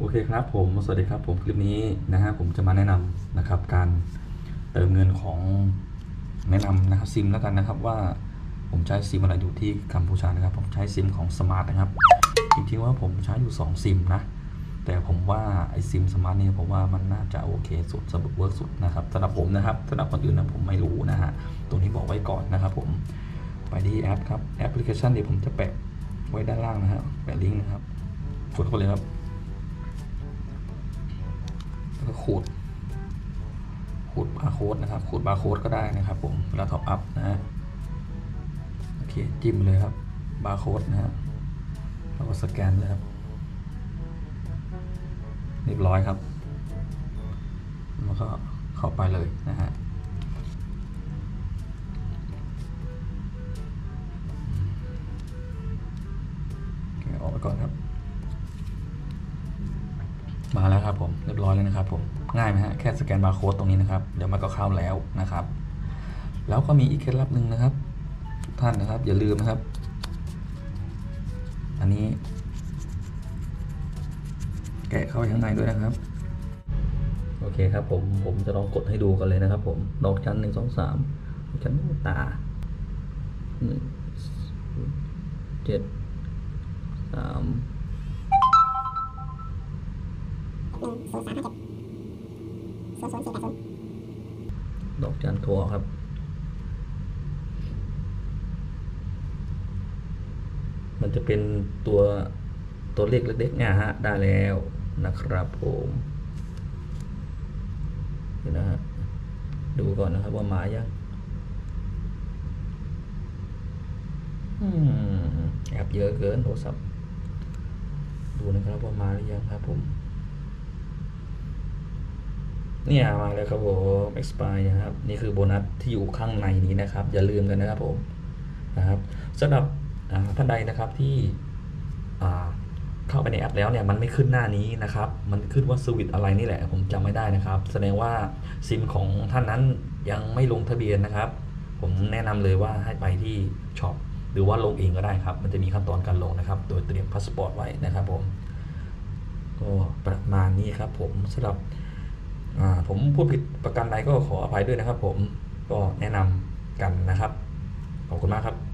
โอเคครับผม สวัสดีครับผมคลิปนี้นะฮะผมจะมาแนะนำนะครับ การเติมเงินของแนะนำนะครับซิมแล้วกันนะครับว่าผมใช้ซิมอะไรอยู่ที่กัมพูชานะครับ ผมใช้ซิมของสมาร์ทนะครับจริงๆว่าผมใช้อยู่2ซิมนะแต่ผมว่าไอซิมสมาร์ทเนี่ยผมว่ามันน่าจะโอเคสุดสบุกเวิร์กสุดนะครับสำหรับผมนะครับสำหรับคนอื่นนะผมไม่รู้นะฮะตรงนี้บอกไว้ก่อนนะครับ ผมไปที่แอปครับแอปพลิเคชันเดี๋ยวผมจะแปะไว้ด้านล่างนะฮะแปะลิงก์นะครับกดเข้าไปเลยครับ ดขูดบาร์โค้ดนะครับขูดบาร์โค้ดก็ได้นะครับผมเวลาท็อปอัพนะฮะโอเคจิ้มเลยครับบาร์โค้ดนะฮะแล้วก็สแกนเลยครับเรียบร้อยครับแล้วก็เข้าไปเลยนะฮะอออกไปก่อนครับ มาแล้วครับผมเรียบร้อยแล้วนะครับผมง่ายไหมฮะแค่สแกนบาร์โค้ดตรงนี้นะครับเดี๋ยวมันก็เข้าแล้วนะครับ แล้วก็มีอีกเคล็ดลับหนึ่งนะครับ ท่านนะครับอย่าลืมนะครับ อันนี้ แกะเข้าไปข้างในด้วยนะครับ โอเคครับผมผมจะลองกดให้ดูกันเลยนะครับ ผมดอกจันหนึ่งสองสามดอกจันตาหนึ่งเจ็ดสาม ศูนย์สามห้าเจ็ดศูนย์ศูนย์สี่แปดศูนย์ดอกจันทัวครับมันจะเป็นตัวตัวเลขเล็กๆเนี่ยฮะได้แล้วนะครับผมเดี๋ยวนะฮะดูก่อนนะครับว่ามายังอืมแอบเยอะเกินโทรศัพท์ดูนะครับว่ามาหรือยังครับผม เนี่ยมาแล้วครับผม expire นะครับ นี่คือโบนัสที่อยู่ข้างในนี้นะครับ อย่าลืมกันนะครับผมนะครับสำหรับท่านใดนะครับที่เข้าไปในแอปแล้วเนี่ยมันไม่ขึ้นหน้านี้นะครับ มันขึ้นว่าสวิตอะไรนี่แหละ ผมจำไม่ได้นะครับ แสดงว่าซิมของท่านนั้นยังไม่ลงทะเบียนนะครับ ผมแนะนำเลยว่าให้ไปที่ช็อปหรือว่าลงเองก็ได้ครับ มันจะมีขั้นตอนการลงนะครับ โดยเตรียมพาสปอร์ตไว้นะครับผมก็ประมาณนี้ครับผมสำหรับ ผมพูดผิดประการใดก็ขออภัยด้วยนะครับผมก็แนะนำกันนะครับ ขอบคุณมากครับ